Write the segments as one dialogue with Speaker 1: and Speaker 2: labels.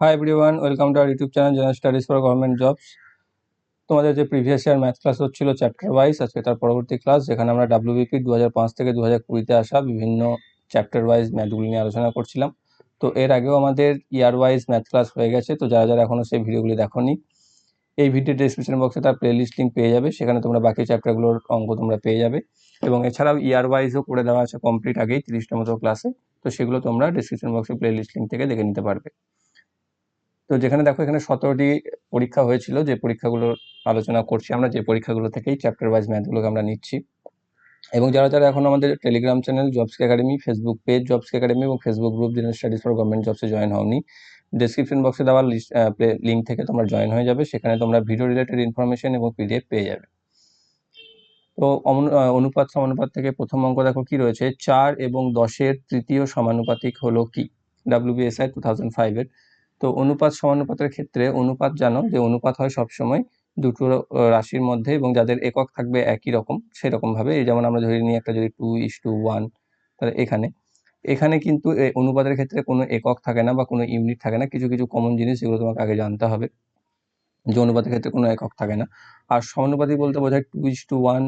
Speaker 1: Hi everyone welcome to our YouTube channel general studies for government jobs তোমাদের যে previous year math class হচ্ছিল chapter wise আজকে তার পরবর্তী ক্লাস যেখানে আমরা ডাব্লিউবিপি দু হাজার পাঁচ থেকে দু হাজার কুড়িতে আসা বিভিন্ন চ্যাপ্টার ওয়াইজ ম্যাথগুলি নিয়ে আলোচনা করছিলাম। তো এর আগেও আমাদের ইয়ার ওয়াইজ ম্যাথ ক্লাস হয়ে গেছে, তো যারা যারা এখনও সেই ভিডিওগুলি দেখোনি, এই ভিডিও ডিসক্রিপশন বক্সে তার প্লেলিস্ট লিঙ্ক পেয়ে যাবে, সেখানে তোমরা বাকি চ্যাপ্টারগুলোর অঙ্ক তোমরা পেয়ে যাবে। এবং এছাড়াও ইয়ার ওয়াইজও করে দেওয়া আছে কমপ্লিট আগেই তিরিশটা মতো ক্লাসে তো সেগুলো তোমরা ডিসক্রিপশন বক্সে প্লেলিস্ট লিঙ্ক থেকে দেখে নিতে পারবে। তো যেখানে দেখো এখানে সতেরোটি পরীক্ষা হয়েছিল, যে পরীক্ষাগুলোর আলোচনা করছি আমরা, যে পরীক্ষাগুলো থেকেই চ্যাপ্টার ওয়াইজ ম্যাথগুলোকে আমরা নিচ্ছি। এবং যারা যারা এখন আমাদের Telegram channel jobs academy Facebook page jobs academy এবং Facebook group general studies for government জবসে join হওনি। ডিসক্রিপশন বক্সে দেওয়া লিঙ্ক থেকে তোমরা জয়েন হয়ে যাবে। সেখানে তোমরা ভিডিও রিলেটেড ইনফরমেশন এবং পিডিএফ পেয়ে যাবে। তো অনুপাত সমানুপাত থেকে প্রথম অঙ্ক দেখো কি রয়েছে? চার এবং দশের তৃতীয় সমানুপাতিক হলো কি? ডাব্লিউবিএসআই টু থাউজেন্ড ফাইভের তো অনুপাত সমানুপাতের ক্ষেত্রে অনুপাত জানো যে অনুপাত হয় সবসময় দুটো রাশির মধ্যে এবং যাদের একক থাকবে একই রকম সেরকমভাবে। এই যেমন আমরা ধরে নিই একটা যদি টু ইস টু ওয়ান তাহলে এখানে। এখানে কিন্তু অনুপাতের ক্ষেত্রে কোনো একক থাকে না বা কোনো ইউনিট থাকে না। কিছু কিছু কমন জিনিস যেগুলো তোমাকে আগে জানতে হবে যে অনুপাতের ক্ষেত্রে কোনো একক থাকে না। আর সমানুপাতি বলতে বোঝায় টু ইস টু ওয়ান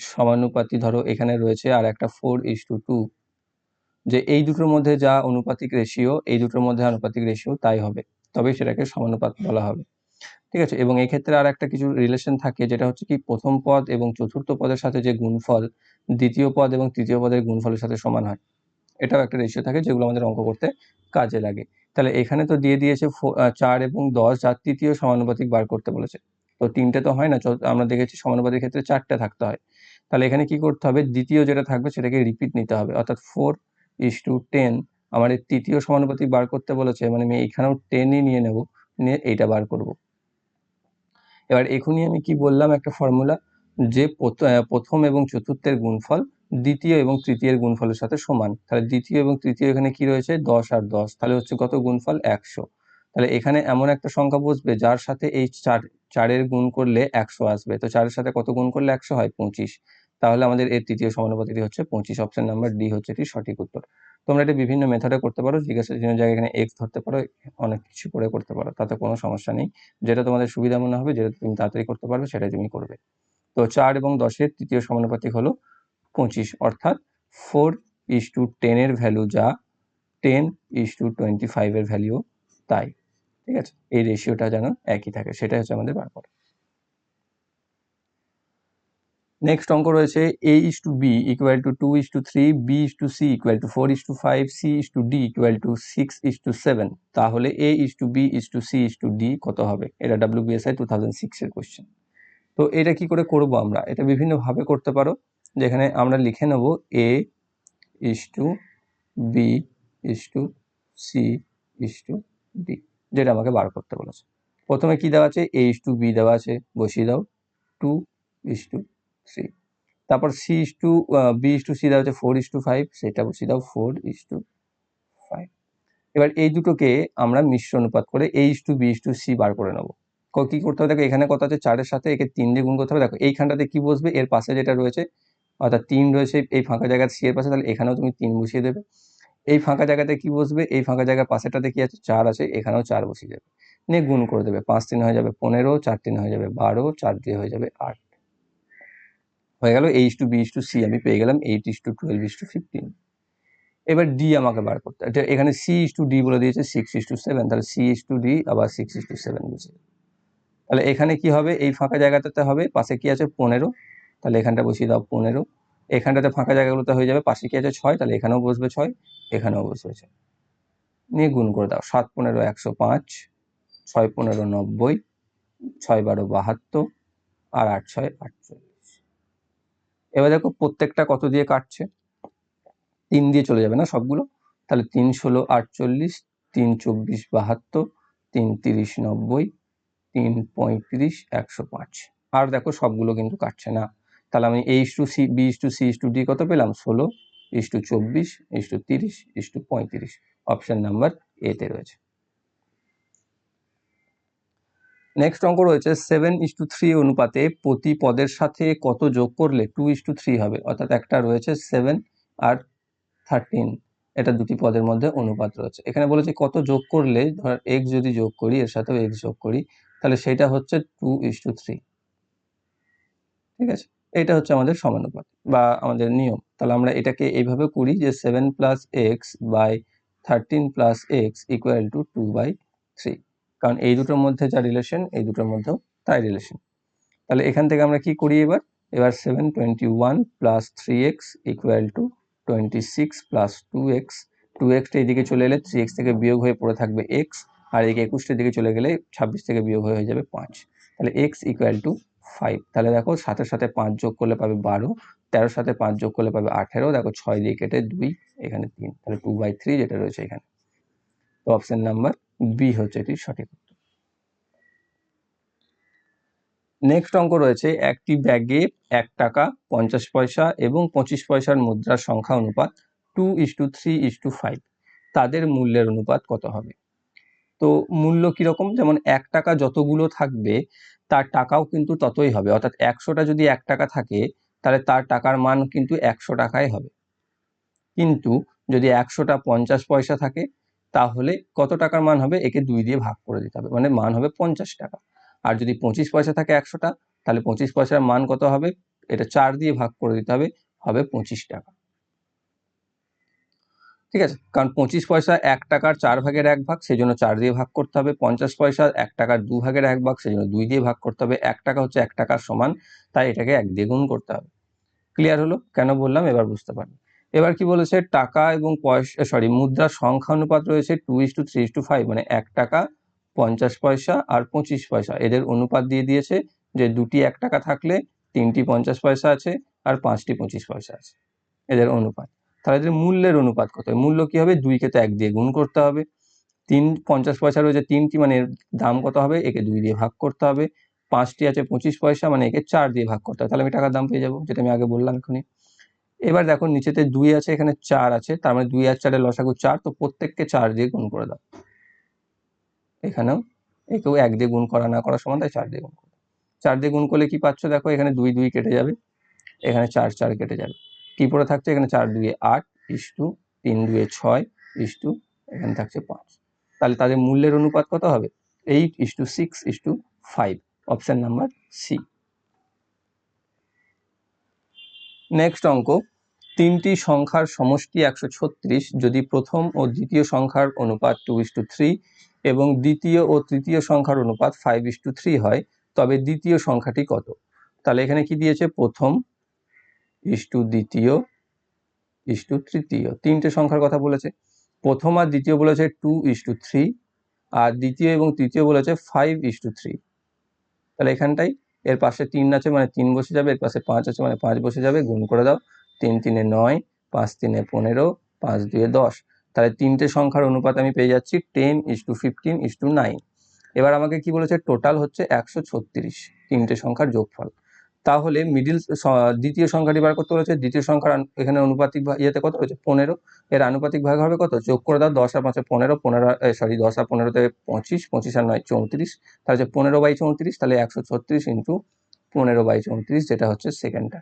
Speaker 1: সমানুপাতি ধরো এখানে রয়েছে আর একটা ফোর ইস টু টু যে এই দুটোর মধ্যে যা অনুপাতিক রেশিও এই দুটোর মধ্যে আনুপাতিক রেশিও তাই হবে। তবেই সেটাকে সমানুপাত বলা হবে। ঠিক আছে? এবং এই ক্ষেত্রে আর একটা কিছু রিলেশন থাকে, যেটা হচ্ছে কি প্রথম পদ এবং চতুর্থ পদের সাথে যে গুণফল, দ্বিতীয় পদ এবং তৃতীয় পদের গুণফলের সাথে সমান হয়। এটাও একটা রেশিও থাকে যেগুলো আমাদের অঙ্ক করতে কাজে লাগে। তাহলে এখানে তো দিয়ে দিয়েছে চার এবং দশ যার তৃতীয় সমানুপাতিক বার করতে বলেছে। তো তিনটে তো হয় না আমরা দেখেছি সমানুপাতিক ক্ষেত্রে চারটে থাকতে হয়। তাহলে এখানে কি করতে হবে? দ্বিতীয় যেটা থাকবে সেটাকে রিপিট নিতে হবে। অর্থাৎ ফোর ইস টু টেন আমার তৃতীয় সমানুপাতিক বার করতে বলেছে মানে আমি এখানেও টেনই নিয়ে নেব, নিয়ে এইটা বার করব। এবার এখনই আমি কি বললাম একটা ফর্মুলা যে প্রথম এবং চতুর্থের গুণফল দ্বিতীয় এবং তৃতীয়ের গুণফলের সাথে সমান। তাহলে দ্বিতীয় এবং তৃতীয় এখানে কি রয়েছে? দশ আর দশ। তাহলে হচ্ছে কত গুণফল? একশো। তাহলে এখানে এমন একটা সংখ্যা বসবে যার সাথে এই চার, চারের গুণ করলে একশো আসবে। তো চারের সাথে কত গুণ করলে একশো হয়? পঁচিশ। তাহলে আমাদের এর তৃতীয় সমানুপাতিটি হচ্ছে পঁচিশ অপশন নাম্বার ডি হচ্ছে এটি সঠিক উত্তর। তোমরা এটা বিভিন্ন মেথডে করতে পারো, জিজ্ঞাসা চিহ্ন জায়গায় এখানে এক্স ধরতে পারো, অনেক কিছু করে করতে পারো, তাতে কোনো সমস্যা নেই। যেটা তোমাদের সুবিধা মনে হবে, যেটা তুমি তাড়াতাড়ি করতে পারবে, সেটাই তুমি করবে। তো চার এবং দশের তৃতীয় সমানুপাতিক হলো পঁচিশ, অর্থাৎ ফোর ইস টু টেনের ভ্যালু যা টেন ইস টু টোয়েন্টি ফাইভের ভ্যালু তাই। ঠিক আছে? এই রেশিওটা যেন একই থাকে, সেটাই হচ্ছে আমাদের বার করা। নেক্সট অঙ্ক রয়েছে A is to B equal to two is to three B is to C equal to four is to five C is to D equal to six is to seven তাহলে A is to B is to C is to D কত হবে এটা W BSI two thousand সিক্সের question তো এটা কি করে করব আমরা এটা বিভিন্নভাবে করতে পারো যেখানে আমরা লিখে নেব A is to B is to C is to D যেটা আমাকে বার করতে বলেছে প্রথমে কি দেওয়া আছে এ ইস টু বি দেওয়া আছে বসিয়ে দাও টু ইস টু থ্রি তারপর C is to B is to C দেওয়া হচ্ছে ফোর ইস টু ফাইভ সেটা দাও ফোর ইস টু ফাইভ এবার এই দুটোকে আমরা মিশ্র অনুপাত করে A is to B is to C বার করে নেব। কি করতে হবে? দেখো, এখানে কত আছে চারের সাথে, একে তিন দিয়ে গুণ করতে হবে। দেখো, এইখানটাতে কি বসবে? এর পাশে যেটা রয়েছে, অর্থাৎ তিন রয়েছে, এই ফাঁকা জায়গায় সি এর পাশে, তাহলে এখানেও তুমি তিন বসিয়ে দেবে। এই ফাঁকা জায়গাতে কি বসবে? এই ফাঁকা জায়গার পাশেটাতে কি আছে? চার আছে, এখানেও চার বসিয়ে দেবে। নিয়ে গুণ করে দেবে। পাঁচ তিন হয়ে যাবে পনেরো, চার তিন হয়ে যাবে বারো, চার দিয়ে হয়ে যাবে আট। হয়ে গেল H to B to C আমি পেয়ে গেলাম eight is to twelve is to fifteen এবার ডি আমাকে বার করতে এটা এখানে সি ইস টু ডি বলে দিয়েছে সিক্স ইস টু সেভেন তাহলে সি ইস টু ডি আবার সিক্স ইস টু সেভেন বুঝে। তাহলে এখানে কি হবে? এই ফাঁকা জায়গাটাতে হবে, পাশে কি আছে? পনেরো। তাহলে এখানটা বসিয়ে দাও পনেরো। এখানটাতে ফাঁকা জায়গাগুলোতে হয়ে যাবে, পাশে কি আছে? ছয়। তাহলে এখানেও বসবে ছয়, এখানেও বসবে ছয়। নিয়ে গুণ করে দাও। সাত পনেরো, একশো পাঁচ। ছয় পনেরো, নব্বই। ছয় বারো, বাহাত্তর। আর আট, ছয়, আট আটচল্লিশ এবার দেখো প্রত্যেকটা কত দিয়ে কাটছে? তিন দিয়ে চলে যাবে না সবগুলো? তাহলে তিন ষোলো আটচল্লিশ, তিন চব্বিশ বাহাত্তর, তিন তিরিশ নব্বই, তিন পঁয়ত্রিশ একশো পাঁচ। আর দেখো সবগুলো কিন্তু কাটছে না। তাহলে আমি H to C B is to C is to D কত পেলাম? ষোলো ইস টু চব্বিশ ইস টু তিরিশ ইস টু পঁয়ত্রিশ। অপশান নাম্বার এতে রয়েছে। নেক্সট অঙ্ক রয়েছে সেভেন ইস টু থ্রি অনুপাতে প্রতি পদের সাথে কত যোগ করলে টু ইস টু থ্রি হবে? অর্থাৎ একটা রয়েছে সেভেন আর থার্টিন এটা দুটি পদের মধ্যে অনুপাত রয়েছে। এখানে বলেছে কত যোগ করলে, ধর এক্স যদি যোগ করি, এর সাথেও এক্স যোগ করি, তাহলে সেটা হচ্ছে টু ইস টু থ্রি ঠিক আছে? এটা হচ্ছে আমাদের সমানুপাত বা আমাদের নিয়ম। তাহলে আমরা এটাকে এইভাবে করি যে seven plus x by thirteen plus x equal to two by three কারণ এই দুটোর মধ্যে যা রিলেশন এই দুটোর মধ্যেও তাই রিলেশন তাহলে এখান থেকে আমরা কি করি এবার? এবার seven twenty one plus three x equal to twenty six plus two x two extra এইদিকে চলে এলে থ্রি এক্স থেকে বিয়োগ হয়ে পড়ে থাকবে এক্স আর এদিকে একুশটার দিকে চলে গেলে ছাব্বিশ থেকে বিয়োগ হয়ে যাবে পাঁচ। তাহলে এক্স ইকুয়াল টু ফাইভ তাহলে দেখো সাথের সাথে পাঁচ যোগ করলে পাবে বারো, তেরোর সাথে পাঁচ যোগ করলে পাবে আঠেরো, দেখো ছয় দিয়ে কেটে দুই, এখানে তিন। তাহলে টু বাই থ্রি যেটা রয়েছে এখানে। তো অপশন নাম্বার বি হচ্ছে এটি সঠিক উত্তর। নেক্সট অঙ্ক রয়েছে, একটি ব্যাগে এক টাকা, পঞ্চাশ পয়সা এবং পঁচিশ পয়সার মুদ্রার সংখ্যা অনুপাত two is to three is to five তাদের মূল্যের অনুপাত কত হবে? তো মূল্য কীরকম? যেমন এক টাকা যতগুলো থাকবে, তার টাকাও কিন্তু ততই হবে। অর্থাৎ একশোটা যদি এক টাকা থাকে, তাহলে তার টাকার মান কিন্তু একশো টাকাই হবে। কিন্তু যদি একশোটা পঞ্চাশ পয়সা থাকে তাহলে কত টাকার মান হবে? একে দুই দিয়ে ভাগ করে দিতে হবে। মানে মান হবে পঞ্চাশ টাকা। আর যদি পঁচিশ পয়সা থাকে একশোটা তাহলে পঁচিশ পয়সার মান কত হবে? এটা চার দিয়ে ভাগ করে দিতে হবে হবে পঁচিশ টাকা। ঠিক আছে? কারণ পঁচিশ পয়সা এক টাকার চার ভাগের এক ভাগ সেই জন্য চার দিয়ে ভাগ করতে হবে পঞ্চাশ পয়সা। এক টাকার দু ভাগের এক ভাগ সেই জন্য দুই দিয়ে ভাগ করতে হবে। এক টাকা হচ্ছে এক টাকার সমান, তাই এটাকে এক দিয়ে গুণ করতে হবে। ক্লিয়ার হলো? কেন বললাম? এবার বুঝতে পারবেন এবার কি বলেছে? টাকা এবং পয়সা সরি মুদ্রার সংখ্যা অনুপাত রয়েছে two is to three is to five মানে এক টাকা, পঞ্চাশ পয়সা আর পঁচিশ পয়সা। এদের অনুপাত দিয়ে দিয়েছে যে দুটি এক টাকা থাকলে তিনটি পঞ্চাশ পয়সা আছে আর পাঁচটি পঁচিশ পয়সা আছে। এদের অনুপাত। তাহলে এদের মূল্যের অনুপাত কত? মূল্য কি হবে? দুইকে তো এক দিয়ে গুণ করতে হবে। তিন, পঞ্চাশ পয়সা রয়েছে তিনটি মানে দাম কত হবে? একে দুই দিয়ে ভাগ করতে হবে। পাঁচটি আছে পঁচিশ পয়সা মানে একে চার দিয়ে ভাগ করতে হবে। তাহলে আমি টাকার দাম পেয়ে যাব, যেটা আমি আগে বললাম এখনই এবার দেখো নিচেতে দুই আছে, এখানে চার আছে, তার মানে দুই আর চারের লসাগু চার, তো প্রত্যেককে চার দিয়ে গুণ করে দাও। এখানেও একেও এক দিয়ে গুণ করা না করার সমান, তাই চার দিয়ে গুণ করো। চার দিয়ে গুণ করলে কি পাচ্ছ? দেখো এখানে দুই দুই কেটে যাবে, এখানে চার চার কেটে যাবে। কি পড়ে থাকছে? এখানে চার দুয়ে আট, ইস টু তিন দুয়ে ছয়, ইস টু এখানে থাকছে পাঁচ। তাহলে তাদের মূল্যের অনুপাত কত হবে? Eight, is to six, is to five, option number C. Next অঙ্ক তিনটি সংখ্যার সমষ্টি একশো ছত্রিশ, যদি প্রথম ও দ্বিতীয় সংখ্যার অনুপাত টু ইস টু থ্রি এবং দ্বিতীয় ও তৃতীয় সংখ্যার অনুপাত ফাইভ ইস টু থ্রি হয়, তবে দ্বিতীয় সংখ্যাটি কত? তাহলে এখানে কি দিয়েছে? প্রথম ইস টু দ্বিতীয়, ইস টু তৃতীয়। তিনটে সংখ্যার কথা বলেছে। প্রথম আর দ্বিতীয় বলেছে টু ইস টু থ্রি আর দ্বিতীয় এবং তৃতীয় বলেছে ফাইভ ইস টু থ্রি। তাহলে এখানটাই, এর পাশে তিন আছে মানে তিন বসে যাবে, এর পাশে পাঁচ আছে মানে পাঁচ বসে যাবে, গুণ করে দাও। তিন তিনে নয়, পাঁচ তিনে পনেরো, পাঁচ দুয়ে দশ। তাহলে তিনটে সংখ্যার অনুপাত আমি পেয়ে যাচ্ছি ten is to fifteen is to nine. এবার আমাকে কি বলেছে? টোটাল হচ্ছে একশো ছত্রিশ তিনটে সংখ্যার যোগফল। তাহলে মিডিল দ্বিতীয় সংখ্যাটি বার করতে বলেছে, দ্বিতীয় সংখ্যার এখানে অনুপাতিক ইয়েতে কত রয়েছে? পনেরো। এর আনুপাতিক ভাগ হবে কত? যোগ করে দাও, দশ আর পাঁচে পনেরো পনেরো সরি দশ আর পনেরোতে পঁচিশ পঁচিশ আর নয়, চৌত্রিশ। তাহলে হচ্ছে পনেরো বাই চৌত্রিশ, তাহলে একশো ছত্রিশ ইন্টু পনেরো বাই চৌত্রিশ, যেটা হচ্ছে সেকেন্ডটা।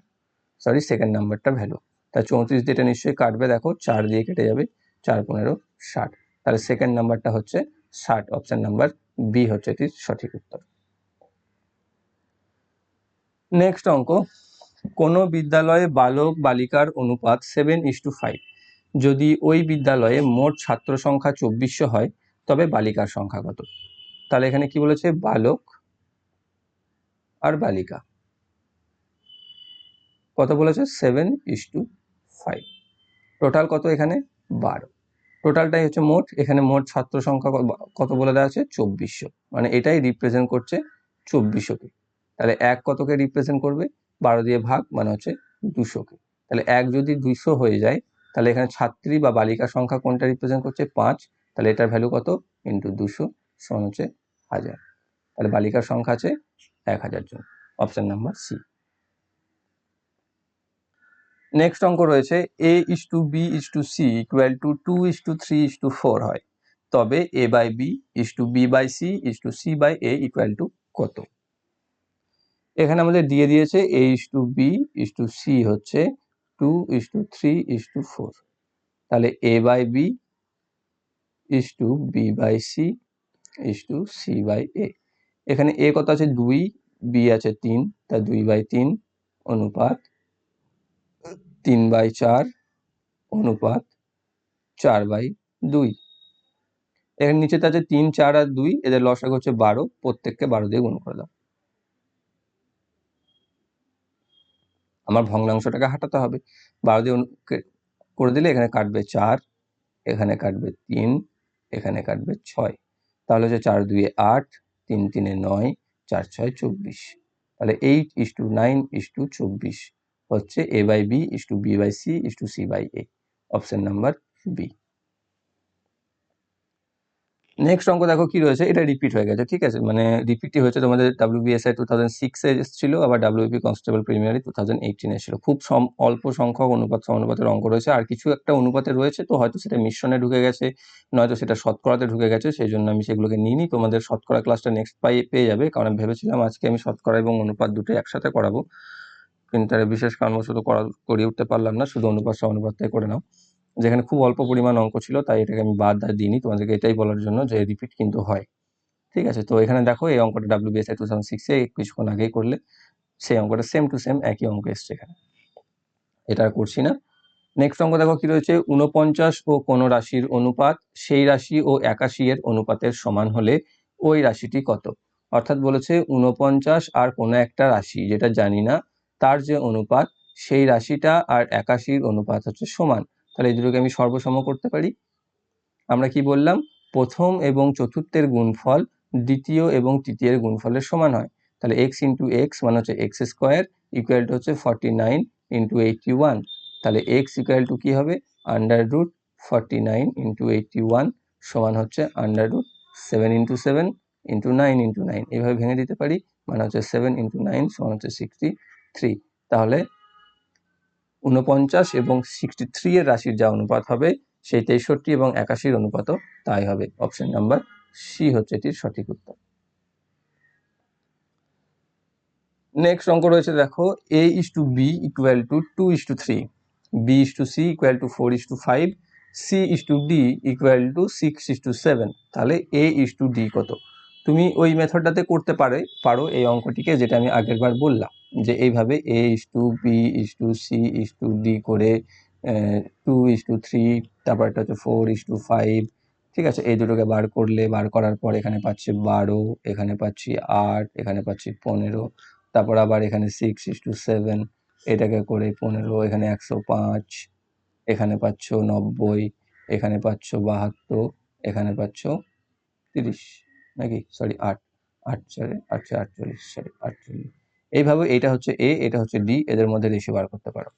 Speaker 1: সরি সেকেন্ড নাম্বারটা ভ্যালু তা চৌত্রিশ দিয়ে এটা নিশ্চয়ই কাটবে, দেখো, চার দিয়ে কেটে যাবে, চার পনেরো ষাট। তাহলে সেকেন্ড নাম্বারটা হচ্ছে ষাট অপশান নাম্বার বি হচ্ছে এটির সঠিক উত্তর। নেক্সট অঙ্ক, কোনো বিদ্যালয়ে বালক বালিকার অনুপাত সেভেন ইস টু ফাইভ যদি ওই বিদ্যালয়ে মোট ছাত্র সংখ্যা চব্বিশশো হয়, তবে বালিকার সংখ্যা কত? তাহলে এখানে কি বলেছে? বালক আর বালিকা। কত বলেছে? Seven is to five total কত এখানে? বারো। টোটালটাই হচ্ছে মোট। এখানে মোট ছাত্র সংখ্যা কত বলে দেওয়া আছে? চব্বিশশো। মানে এটাই রিপ্রেজেন্ট করছে চব্বিশশোকে। তাহলে এক কতকে রিপ্রেজেন্ট করবে? বারো দিয়ে ভাগ মানে হচ্ছে দুশোকে। তাহলে এক যদি দুইশো হয়ে যায়, তাহলে এখানে ছাত্রী বা বালিকা সংখ্যা কোনটা রিপ্রেজেন্ট করছে? পাঁচ। তাহলে এটার ভ্যালু কত? ইন্টু দুশো সমান হচ্ছে হাজার। তাহলে বালিকার সংখ্যা আছে এক হাজার জন। অপশন নাম্বার সি নেক্সট অঙ্ক রয়েছে A is to B is to C equal to two is to three is to four হয় তবে A by B is to B by C is to C by A equal to কত এখানে আমাদের দিয়ে দিয়েছে A is to B is to C হচ্ছে two is to three is to four তাহলে A by B is to B by C is to C by A এখানে A কত আছে দুই বি আছে তিন তা দুই বাই তিন অনুপাত তিন বাই চার অনুপাত চার বাই দুই। এখানে নিচেতে আছে তিন, চার আর দুই, এদের লসাগ হচ্ছে বারো, প্রত্যেককে বারো দিয়ে গুণ করে দাও। আমার ভগ্নাংশটাকে হাঁটাতে হবে। বারো দিয়ে করে দিলে এখানে কাটবে চার, এখানে কাটবে তিন, এখানে কাটবে ছয়। তাহলে হচ্ছে চার দুয়ে আট, তিন, তিনে নয়, চার, ছয়, চব্বিশ। তাহলে eight is to nine is to চব্বিশ। হচ্ছে A by B is to B by C is to C by A option number B next অঙ্ক দেখো কি রয়েছে, এটা রিপিট হয়ে গেছে, ঠিক আছে? মানে রিপিটই হয়েছে তোমাদের ডাব্লিউবিএসআই টু থাউজেন্ড সিক্সে এসেছিল, আবার WP constable preliminary two thousand এইটিনে এসেছিল। খুব সম- অল্প সংখ্যক অনুপাত, সমানুপাতের অঙ্ক রয়েছে, আর কিছু একটা অনুপাতে রয়েছে, তো হয়তো সেটা মিশ্রণে ঢুকে গেছে, নয়তো সেটা শতকরাতে ঢুকে গেছে, সেই জন্য আমি সেগুলোকে নিইনি। তোমাদের শতকরা ক্লাসটা নেক্সট পাই, পেয়ে যাবে, কারণ আমি ভেবেছিলাম আজকে আমি শতকরা এবং অনুপাত দুটো একসাথে করাবো। কিন্তু আর বিশেষ কারণবশত করা, করিয়ে উঠতে পারলাম না। শুধু অনুপাত সমানুপাতটাই করে নাও। যেখানে খুব অল্প পরিমাণ অঙ্ক ছিল, তাই এটাকে আমি বাদ দিইনি। তোমাদেরকে এটাই বলার জন্য যে রিপিট কিন্তু হয়। ঠিক আছে? তো এখানে দেখো, এই অঙ্কটা ডাব্লিউ ডাব্লিউবিএসআই টু থাউজেন্ড সিক্সে কিছুক্ষণ আগেই করলে সেই অঙ্কটা সেম টু সেম একই অঙ্ক এসছে এখানে। এটা করছি না। নেক্সট অঙ্ক দেখো কি রয়েছে? উনপঞ্চাশ ও কোনো রাশির অনুপাত, সেই রাশি ও একাশি এর অনুপাতের সমান হলে ওই রাশিটি কত? অর্থাৎ বলেছে উনপঞ্চাশ আর কোনো একটা রাশি, যেটা জানি না তার যে অনুপাত, সেই রাশিটা আর একাশির অনুপাত হচ্ছে সমান। তাহলে এই দুটোকে আমি সর্বসম করতে পারি। আমরা কি বললাম? প্রথম এবং চতুর্থের গুণফল দ্বিতীয় এবং তৃতীয়ের গুণফলের সমান হয়। তাহলে এক্স ইন্টু এক্স মানে হচ্ছে এক্স স্কোয়ার ইকুয়াল টু হচ্ছে forty nine into eighty one তাহলে এক্স ইকুয়াল টু কী হবে? Under root forty nine into eighty one সমান হচ্ছে under root seven into seven into nine into nine এভাবে ভেঙে দিতে পারি। মানে হচ্ছে সেভেন ইন্টু নাইন সমান হচ্ছে সিক্সটি থ্রি তাহলে উনপঞ্চাশ এবং সিক্সটি থ্রি এর রাশির যা অনুপাত হবে, সেই তেষট্টি এবং একাশির অনুপাতও তাই হবে। অপশন নাম্বার সি হচ্ছে এটির সঠিক উত্তর। নেক্সট অঙ্ক রয়েছে, দেখো A is to B equal to two is to three B is to C equal to four is to five C is to D equal to six is to seven তাহলে A is to D কত? তুমি ওই মেথডটাতে করতে পারে, পারো এই অঙ্কটিকে, যেটা আমি আগের বার বললাম। যে এইভাবে A is to B is to C is to D করে টু ইস টু থ্রি তারপর একটা হচ্ছে ফোর ইস টু ফাইভ ঠিক আছে? এই দুটোকে বার করলে, বার করার পর এখানে পাচ্ছি বারো, এখানে পাচ্ছি আট, এখানে পাচ্ছি পনেরো, তারপর আবার এখানে সিক্স ইস টু সেভেন এটাকে করে পনেরো, এখানে একশো পাঁচ, এখানে পাচ্ছ নব্বই, এখানে পাচ্ছ বাহাত্তর, এখানে পাচ্ছ তিরিশ, নাকি? সরি আট আট চারে আট চার আটচল্লিশ সরি আটচল্লিশ। এইভাবে এইটা হচ্ছে এ এটা হচ্ছে ডি এদের মধ্যে রেশিও বার করতে পারো।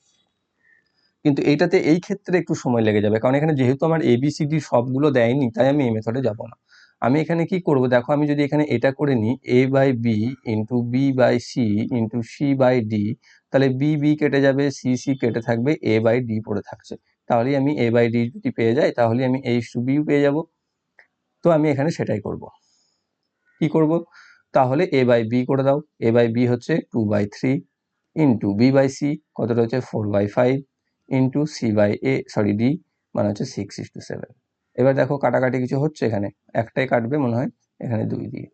Speaker 1: কিন্তু এইটাতে এই ক্ষেত্রে একটু সময় লেগে যাবে, কারণ এখানে যেহেতু আমার এ এবিসিডি সবগুলো দেয়নি, তাই আমি এই মেথডে যাব না। আমি এখানে কি করব? দেখো, আমি যদি এখানে এটা করে নিই A by B into B by C into C by D তাহলে বি বি কেটে যাবে সি সি কেটে থাকবে এ বাই ডি পড়ে থাকছে। তাহলেই আমি এ বাই ডি যদি পেয়ে যাই তাহলে আমি এইচ টু বিও পেয়ে যাব। তো আমি এখানে সেটাই করব। কি করব? তাহলে এ বাই বি করে দাও। এ বাই বি হচ্ছে two by three into B by C কতটা হচ্ছে? Four by five into C by A sorry D মানে হচ্ছে সিক্স ইস টু সেভেন এবার দেখো কাটাকাটি কিছু হচ্ছে এখানে। একটাই কাটবে মনে হয় এখানে দুই দিয়ে।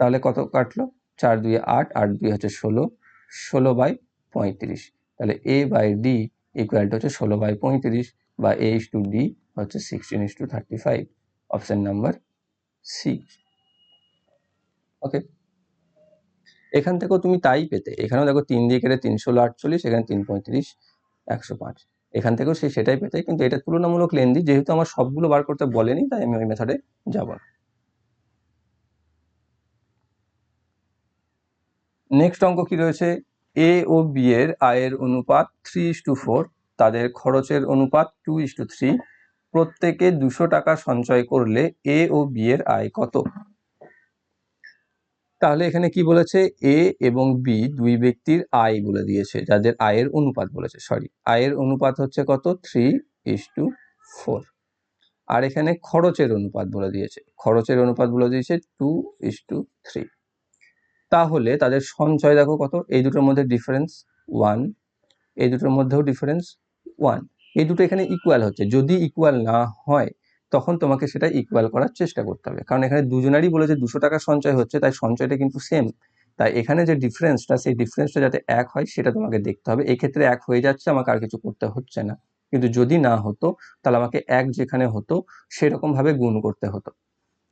Speaker 1: তাহলে কত কাটলো? চার দুই আট আট দুই হচ্ছে ষোলো ষোলো বাই পঁয়ত্রিশ। তাহলে A by D equal to হচ্ছে ষোলো বাই পঁয়ত্রিশ বা এ ইস টু ডি হচ্ছে sixteen is to thirty five option number C okay এখান থেকেও তুমি তাই পেতে। এখানেও দেখো তিন দিয়ে কেটে তিন ষোলো আটচল্লিশ, এখানে তিন পঁয়ত্রিশ, একশো পাঁচ। এখান থেকেও সেই সেটাই পেতে, কিন্তু এটা তুলনামূলক লেন্দি যেহেতু আমার সবগুলো বার করতে বলেনি, তাই আমি ওই মেথডে যাব না। নেক্সট অঙ্ক কি রয়েছে? এ ও বি এর আয়ের অনুপাত থ্রি ইস টু ফোর তাদের খরচের অনুপাত টু ইস টু থ্রি প্রত্যেকে দুশো টাকা সঞ্চয় করলে এ ও বি এর আয় কত? তাহলে এখানে কি বলেছে? এ এবং বি দুই ব্যক্তির আয় বলে দিয়েছে, যাদের আয়ের অনুপাত বলেছে। সরি আয়ের অনুপাত হচ্ছে কত? থ্রি ইস টু ফোর আর এখানে খরচের অনুপাত বলে দিয়েছে। খরচের অনুপাত বলে দিয়েছে টু ইস টু থ্রি তাহলে তাদের সঞ্চয় দেখো কত? এই দুটোর মধ্যে ডিফারেন্স ওয়ান এই দুটোর মধ্যেও ডিফারেন্স ওয়ান এই দুটো এখানে ইকুয়াল হচ্ছে। যদি ইকুয়াল না হয় তখন তোমাকে সেটা ইকুয়াল করার চেষ্টা করতে হবে। কারণ এখানে দুজনারই বলে যে দুশো টাকা সঞ্চয় হচ্ছে, তাই সঞ্চয়টা কিন্তু সেম তাই এখানে যে ডিফারেন্সটা সেই ডিফারেন্সটা যাতে এক হয়, সেটা তোমাকে দেখতে হবে। এক্ষেত্রে এক হয়ে যাচ্ছে, আমাকে আর কিছু করতে হচ্ছে না। কিন্তু যদি না হতো, তাহলে আমাকে এক যেখানে হতো সেরকম ভাবে গুণ করতে হতো।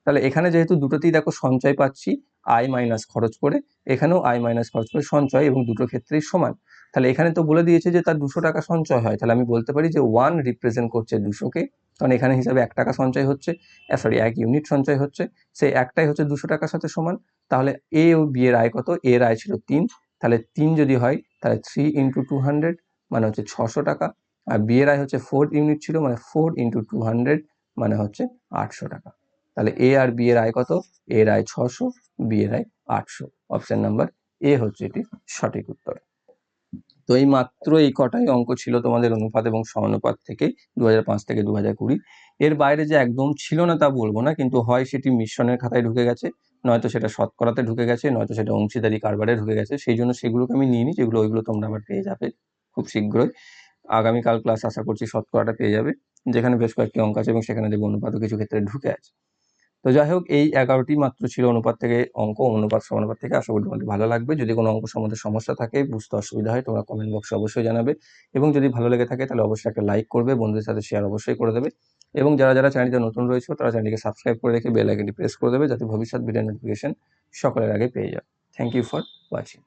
Speaker 1: তাহলে এখানে যেহেতু দুটোতেই দেখো সঞ্চয় পাচ্ছি আই মাইনাস খরচ করে, এখানেও আই মাইনাস খরচ করে সঞ্চয় এবং দুটো ক্ষেত্রেই সমান। তাহলে এখানে তো বলে দিয়েছে যে তার দুশো টাকা সঞ্চয় হয়। তাহলে আমি বলতে পারি যে ওয়ান রিপ্রেজেন্ট করছে দুশোকে। কারণ এখানে হিসাবে এক টাকা সঞ্চয় হচ্ছে সরি এক ইউনিট সঞ্চয় হচ্ছে। সেই একটাই হচ্ছে দুশো টাকার সাথে সমান। তাহলে এ ও বি এর আয় কত? এর আয় ছিল তিন। তাহলে তিন যদি হয়, তাহলে থ্রি ইন্টু টু হান্ড্রেড মানে হচ্ছে ছশো টাকা। আর বি এর আয় হচ্ছে ফোর ইউনিট ছিল মানে ফোর ইন্টু টু হান্ড্রেড মানে হচ্ছে আটশো টাকা। তাহলে এ আর বি এর আয় কত? এর আয় ছশো বি এর আয় আটশো। অপশন নাম্বার এ হচ্ছে এটি সঠিক উত্তর। তো এই মাত্র এই কটাই অঙ্ক ছিল তোমাদের অনুপাত এবং সমানুপাত থেকে দু হাজার পাঁচ থেকে দু কুড়ি। এর বাইরে যে একদম ছিল না তা বলব না, কিন্তু হয় সেটি মিশ্রণের খাতায় ঢুকে গেছে, নয়তো সেটা শতকরাতে ঢুকে গেছে, নয়তো সেটা অংশীদারি কারবারে ঢুকে গেছে। সেই জন্য সেগুলোকে আমি নিয়ে নিই যেগুলো ওইগুলো তোমরা আবার পেয়ে যাবে খুব শীঘ্রই। আগামীকাল ক্লাস আশা করছি শতকরাটা পেয়ে যাবে, যেখানে বেশ কয়েকটি অঙ্ক আছে এবং সেখানে দেখবে অনুপাতও কিছু ক্ষেত্রে ঢুকে আছে। তো যাই হোক, এই এগারোটি মাত্র ছিল অনুপাত থেকে অঙ্ক, অনুপাত সমানুপাত থেকে। আশা করি তোমাদের ভালো লাগবে। যদি কোনো অঙ্ক সম্বন্ধে সমস্যা থাকে, বুঝতে অসুবিধা হয়, তোমরা কমেন্ট বক্সে অবশ্যই জানাবে। এবং যদি ভালো লেগে থাকে, তাহলে অবশ্যই একটা লাইক করবে, বন্ধুদের সাথে শেয়ার অবশ্যই করে দেবে। এবং যারা যারা চ্যানেলটা নতুন রয়েছে, তারা চ্যানেলটিকে সাবস্ক্রাইব করে রেখে বেল আইকনটি প্রেস করে দেবে, যাতে ভবিষ্যৎ ভিডিও নোটিফিকেশন সকলের আগে পেয়ে যাও। Thank you for watching